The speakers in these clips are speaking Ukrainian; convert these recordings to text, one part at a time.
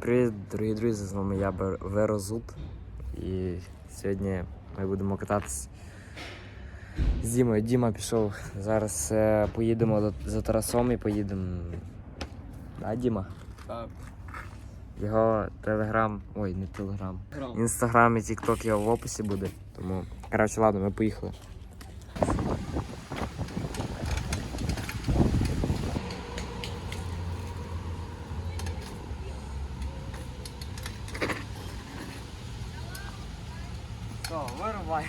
Привіт, дорогі друзі, з вами я Верозут. І сьогодні ми будемо кататись з Дімою. Діма пішов. Зараз е, поїдемо до- за Тарасом і поїдемо. Да, Діма? Так. Його телеграм. Ой, не телеграм. Інстаграм і Тікток його в описі буде. Тому. Коротше, ладно, ми поїхали. Все, вирубай.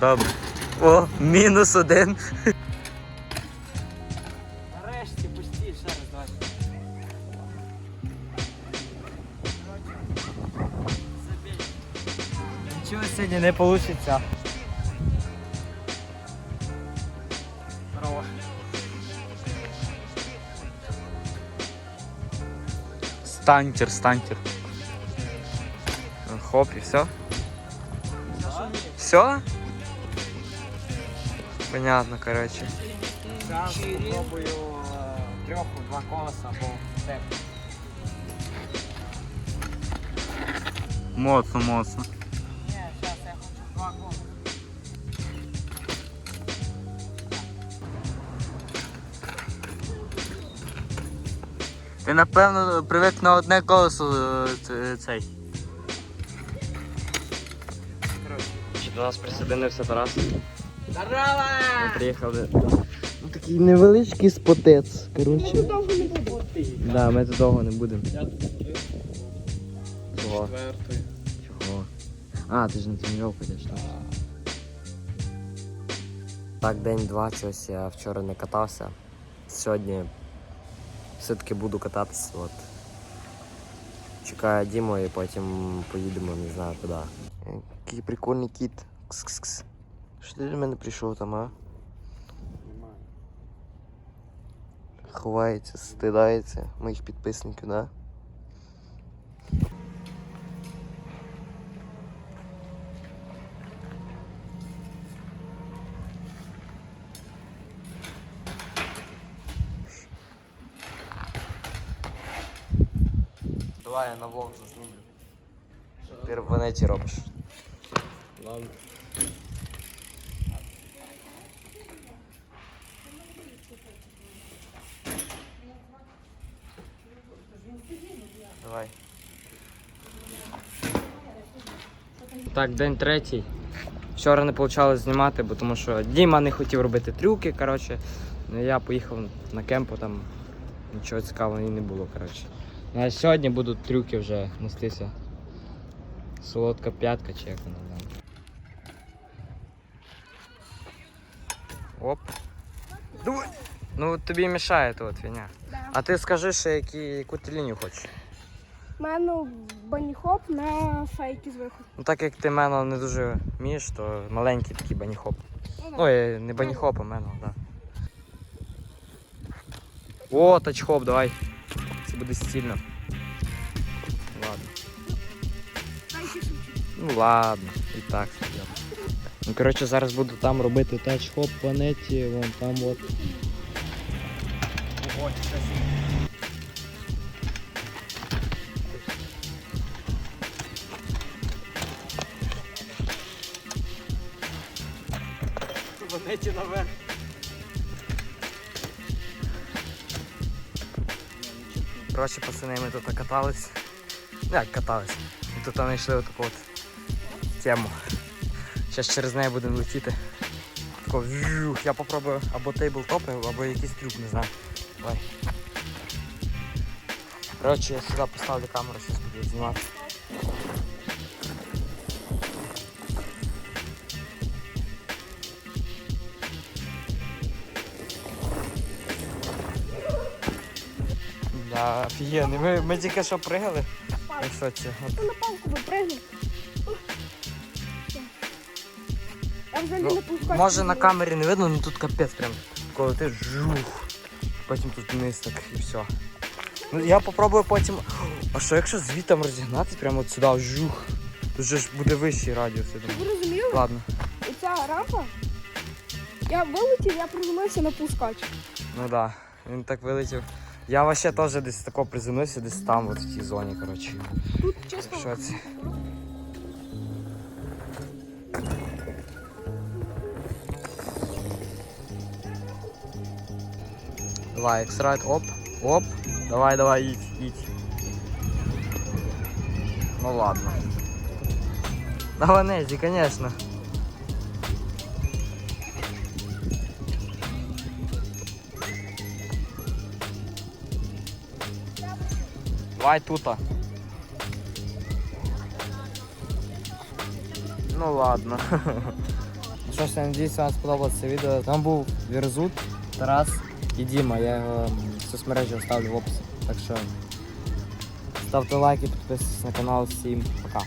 Добре. О, мінус один. Нарешті пусті, ще раз давай. Нічого сьогодні не вийде. Стантер, стантер. Хоп, і все. Все? Понятно, короче. Зараз спробую трьох два колеса або степ. Моцно, моцно. Ти напевно привик на одне колесо е, ц- цей. До нас присоединився Тарас. Здорово! Ми приїхали. Ну, такий невеличкий спотець. Коротше. довго не буду. Да, ми тут довго не будемо. Чого? Четвертий. Чого? А, ти ж на тренування йдеш. так? Так, день два, чогось я вчора не катався. Сьогодні все-таки буду кататися. От. Чекаю Діму і потім поїдемо, не знаю куди. Е, Який прикольний кіт. Кс-кс-кс. Що ти до мене прийшов там, а? Ховається, стидається моїх підписників, да? Давай я на влог зазнімлю. Ти в інеті робиш. Ладно. Давай. Так, день третій. Вчора не вийшло знімати, бо тому що Діма не хотів робити трюки, коротше. Ну я поїхав на кемпу, там нічого цікавого і не було, коротше. А сьогодні будуть трюки вже нестися. Солодка п'ятка чи як вона там. Оп. Давай. Ну тобі мішає тут фігня. Да. А ти скажи ще, які, яку ти лінію хочеш. У мене баніхоп на фейки зверху. Ну так як ти мене не дуже вмієш, то маленький такий баніхоп. Ну. Ой, не баніхоп, а мене, так. Да. О, тачхоп, давай. Буде стильно. Ладно. Ну ладно, і так. Ну, коротше, зараз буду там робити тачхоп по вон там от. Ого. Вонеті наверх. Коротше, пацани, ми тут катались. Як катались? Ми тут знайшли отаку от тему. Зараз через неї будемо летіти. Тако, вжух, я попробую або тейбл топи, або якийсь трюк, не знаю. Давай. Коротше, я сюди поставлю камеру, зараз буду знімати. Да, офігенний. Ми, ми тільки що пригали. Я в шоці. Ти на палку випригнув. Я взагалі Ну, не пускаю. Може на камері не видно, але тут капець прям. Коли ти жух. Потім тут вниз так і все. Ну я попробую потім. А що якщо звітом розігнатися прямо от сюди жух? Тут же ж буде вищий радіус, я думаю. Ви розуміли? Ладно. Оця рампа. Я вилетів, я приземлився на пускач. Ну да. Він так вилетів. Я вообще теж десь тако приземлився, десь там, от в тій зоні, коротше. Тут чесно. Що це? Давай, екстрайт, оп, оп. Давай, давай, їдь, їдь. Ну ладно. Давай, Незі, конечно. Давай тута. Ну ладно. Ну Що ж, я надіюсь, вам сподобалося відео. Там був Вірзут, Тарас і Діма. Я його в соцмережі оставлю в описі. Так що ставте лайки, підписуйтесь на канал. Всім пока.